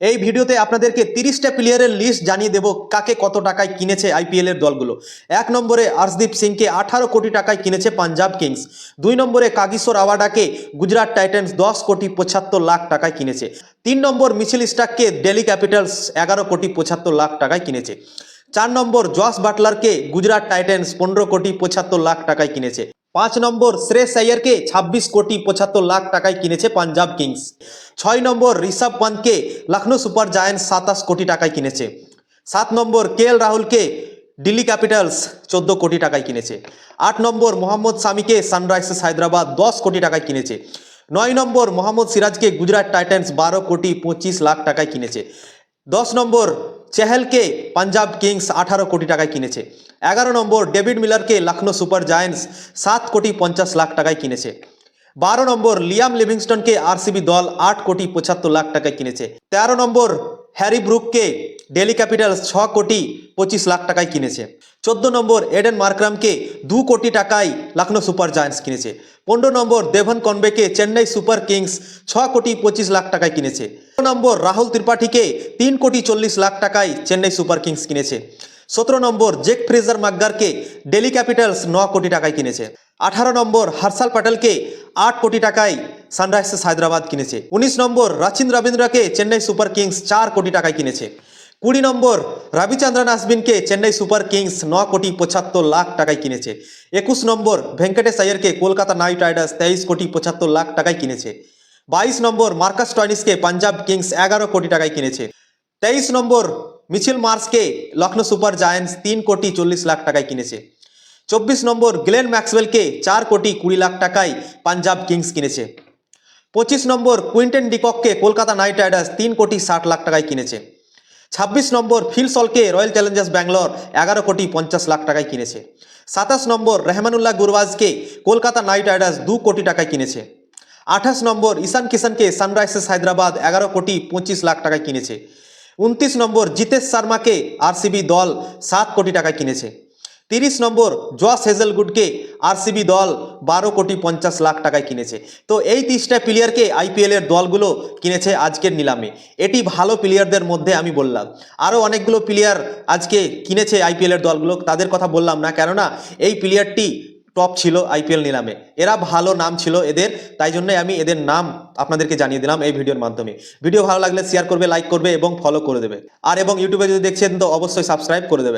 এই ভিডিওতে আপনাদেরকে তিরিশটা প্লেয়ারের লিস্ট জানিয়ে দেব কাকে কত টাকায় কিনেছে আইপিএল এর দলগুলো। এক নম্বরে আর্শদীপ সিংকে আঠারো কোটি টাকায় কিনেছে পাঞ্জাব কিংস। দুই নম্বরে কাগিসোর আওয়াডাকে গুজরাট টাইটান্স দশ কোটি পঁচাত্তর লাখ টাকায় কিনেছে। তিন নম্বর মিছিল স্টাককে ডেলি ক্যাপিটালস এগারো কোটি পঁচাত্তর লাখ টাকায় কিনেছে। চার নম্বর জস বাটলারকে গুজরাট টাইটান্স পনেরো কোটি পঁচাত্তর লাখ টাকায় কিনেছে। পাঁচ নম্বর শ্রেয়স আইয়ারকে ছাব্বিশ কোটি পঁচাত্তর লাখ টাকায় কিনেছে পাঞ্জাব কিংস। ছয় নম্বর ঋষভ পান্তকে লখনৌ সুপার জায়ান্টস সাতাশ কোটি টাকায় কিনেছে। সাত নম্বর কে এল রাহুলকে দিল্লি ক্যাপিটালস চোদ্দ কোটি টাকায় কিনেছে। আট নম্বর মোহাম্মদ সামিকে সানরাইজার্স হায়দ্রাবাদ দশ কোটি টাকায় কিনেছে। নয় নম্বর মোহাম্মদ সিরাজকে গুজরাট টাইটান্স বারো কোটি পঁচিশ লাখ টাকায় কিনেছে। দশ নম্বর চেহেলকে পাঞ্জাব কিংস আঠারো কোটি টাকায় কিনেছে। এগারো নম্বর ডেভিড মিলারকে লখনৌ সুপার জায়েন্টস সাত কোটি পঞ্চাশ লাখ টাকায় কিনেছে। বারো নম্বর লিয়াম লিভিংস্টনকে আরসিবি দল আট কোটি পঁচাত্তর লাখ টাকায় কিনেছে। তেরো নম্বর হ্যারি ব্রুককে ডেলি ক্যাপিটালস ছ কোটি পঁচিশ লাখ টাকায় কিনেছে। চোদ্দ নম্বর, এডেন মার্ক্রামকে দু কোটি টাকায় লখনৌ সুপার জায়ান্টস কিনেছে। পনেরো নম্বর, দেভন কনবেকে চেন্নাই সুপার কিংস ছ কোটি পঁচিশ লাখ টাকায় কিনেছে। নম্বর, রাহুল ত্রিপাঠীকে তিন কোটি চল্লিশ লাখ টাকায় চেন্নাই সুপার কিংস কিনেছে। সতেরো নম্বর, জেক ফ্রেজার মাগ্গারকে ডেলি ক্যাপিটালস ন কোটি টাকায় কিনেছে। আঠারো নম্বর, হার্সাল প্যাটেলকে আট কোটি টাকায় সানরাইজার্স হায়দ্রাবাদ কিনেছে। উনিশ নম্বর, রাচিন রবীন্দ্রকে চেন্নাই সুপার কিংস চার কোটি টাকায় কিনেছে। কুড়ি নম্বর, রবিচন্দ্রন আশ্বিনকে চেন্নাই সুপার কিংস ন কোটি পঁচাত্তর লাখ টাকায় কিনেছে। একুশ নম্বর, ভেঙ্কটেশ আয়ারকে কলকাতা নাইট রাইডার্স তেইশ কোটি পঁচাত্তর লাখ টাকায় কিনেছে। বাইশ নম্বর, মার্কাস টয়নিসকে পাঞ্জাব কিংস এগারো কোটি টাকায় কিনেছে। তেইশ নম্বর মিছিল মার্সকে লখনৌ সুপার জায়ান্টস তিন কোটি চল্লিশ লাখ টাকায় কিনেছে। চব্বিশ নম্বর, গ্লেন ম্যাক্সওয়েলকে চার কোটি কুড়ি লাখ টাকায় পাঞ্জাব কিংস কিনেছে। পঁচিশ নম্বর, কুইন্টেন ডিকককে কলকাতা নাইট রাইডার্স তিন কোটি ষাট লাখ টাকায় কিনেছে। ছাব্বিশ নম্বর ফিল সলকে রয়্যাল চ্যালেঞ্জার্স ব্যাঙ্গালোর এগারো কোটি পঞ্চাশ লাখ টাকায় কিনেছে। সাতাশ নম্বর রেহমানুল্লাহ গুরবাজকে কলকাতা নাইট রাইডার্স দু কোটি টাকায় কিনেছে। আঠাশ নম্বর ঈশান কিষানকে সানরাইজার্স হায়দ্রাবাদ এগারো কোটি পঁচিশ লাখ টাকায় কিনেছে। উনত্রিশ নম্বর জিতেশ শর্মাকে আরসিবি দল সাত কোটি টাকায় কিনেছে। তিরিশ নম্বর জস হেজেলগুডকে আরসিবি দল বারো কোটি পঞ্চাশ লাখ টাকায় কিনেছে। তো এই তিরিশটা প্লেয়ারকে আইপিএলের দলগুলো কিনেছে আজকের নিলামে। এটি ভালো প্লেয়ারদের মধ্যে আমি বললাম। আরও অনেকগুলো প্লেয়ার আজকে কিনেছে আইপিএলের দলগুলো, তাদের কথা বললাম না, কেননা এই প্লেয়ারটি টপ ছিল আইপিএল নিলামে। এরা ভালো নাম ছিল এদের, তাই জন্যই আমি এদের নাম আপনাদেরকে জানিয়ে দিলাম এই ভিডিওর মাধ্যমে। ভিডিও ভালো লাগলে শেয়ার করবে লাইক করবে এবং ফলো করে দেবে। আর এবং ইউটিউবে যদি দেখছেন তো অবশ্যই সাবস্ক্রাইব করে দেবে।